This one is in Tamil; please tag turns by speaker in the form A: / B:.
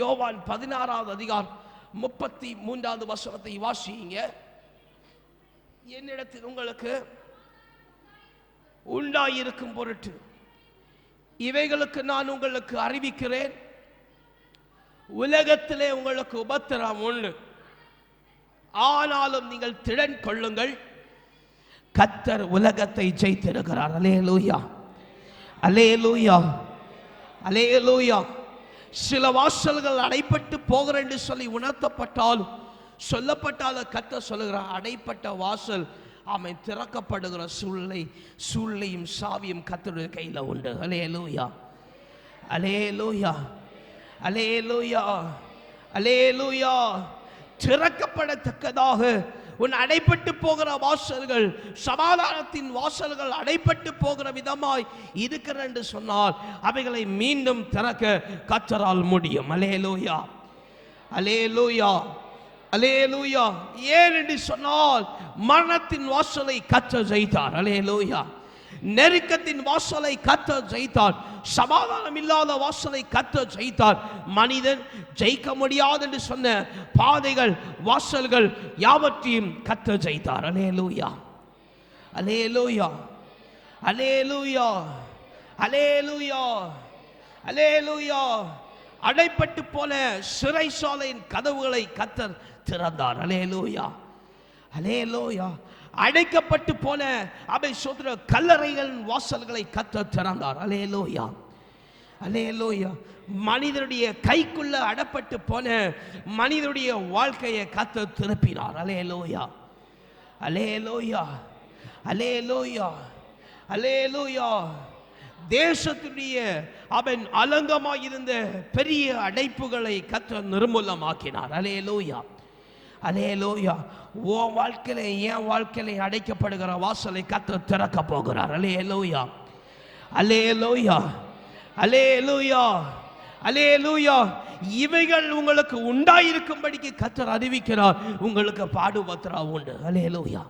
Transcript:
A: யோவான் பதினாறாவது அதிகார் முப்பத்தி மூன்றாவது வசனத்தை வாசிங்க. என்னிடத்தில் உங்களுக்கு உண்டாயிருக்கும் பொருட்டு இவைகளுக்கு நான் உங்களுக்கு அறிவிக்கிறேன். உலகத்திலே உங்களுக்கு உபத்திரம் உண்டு. ஆனாலும் நீங்கள் திடன் கொள்ளுங்கள். கத்தர் உலகத்தை ஜெயித்திருக்கிறார். அலேலூயா அலேலூயா அலேலூயா சில வாசல்கள் அடைப்பட்டு போகிற என்று சொல்லி உணர்த்தப்பட்டாலும் சொல்லப்பட்டாலும் கத்த சொல்லுகிறார் அடைப்பட்ட வாசல் அவன் திறக்கப்படுகிற சூழ்நிலை சூழ்நிலையும் சாவியும் கத்தருடைய கையில் உண்டு. அலே லூயா அலே லூயா அலே லூயா அலே லூயா திறக்கப்படத்தக்கதாக உன் அடைப்பட்டு போகிற வாசல்கள் சமாதானத்தின் வாசல்கள் அடைப்பட்டு போகிற விதமாய் இருக்கிற என்று சொன்னால் அவைகளை மீண்டும் திறக்க கத்தரால் முடியும். அலேலூயா அலேலூயா அலேலூயா ஏன் என்று சொன்னால் மரணத்தின் வாசலை கத்த அலே அலேலூயா நெருக்கத்தின் வாசலை கத்த ஜெயித்தார். சமாதானம் இல்லாத வாசலை கத்த ஜெயித்தார். மனிதன் ஜெயிக்க முடியாது என்று சொன்ன பாதைகள் வாசல்கள் யாவற்றையும் கத்த ஜெயித்தார். அலேலூயா. அலே லூயா அலே லூயா அடைப்பட்டு போன சிறைசாலையின் கதவுகளை கத்தர் திறந்தார். அலே லூயா அடைக்கப்பட்டு போன அவை சொல்ற கல்லறைகளின் வாசல்களை கத்த திறந்தார். அலேலோயா அலே லோயா மனிதனுடைய கைக்குள்ள அடப்பட்டு போன மனிதனுடைய வாழ்க்கையை கத்த திருப்பினார். அலேலோயா அலே லோயா அலே லோயா அலே லோயா தேசத்துடைய அவன் அலங்கமாக இருந்த பெரிய அடைப்புகளை கத்த நிர்மூலமாக்கினார். அலேலூயா அலே லோயா ஓ வாழ்க்கையில என் வாழ்க்கையில அடைக்கப்படுகிற வாசலை கத்த திறக்க போகிறார். அலே லூயா அலே லோயா அலே லூயா அலே லூயா இவைகள் உங்களுக்கு உண்டாயிருக்கும்படிக்கு கத்தர் அறிவிக்கிறார். உங்களுக்கு பாடுபத்திரா உண்டு. அலே லூயா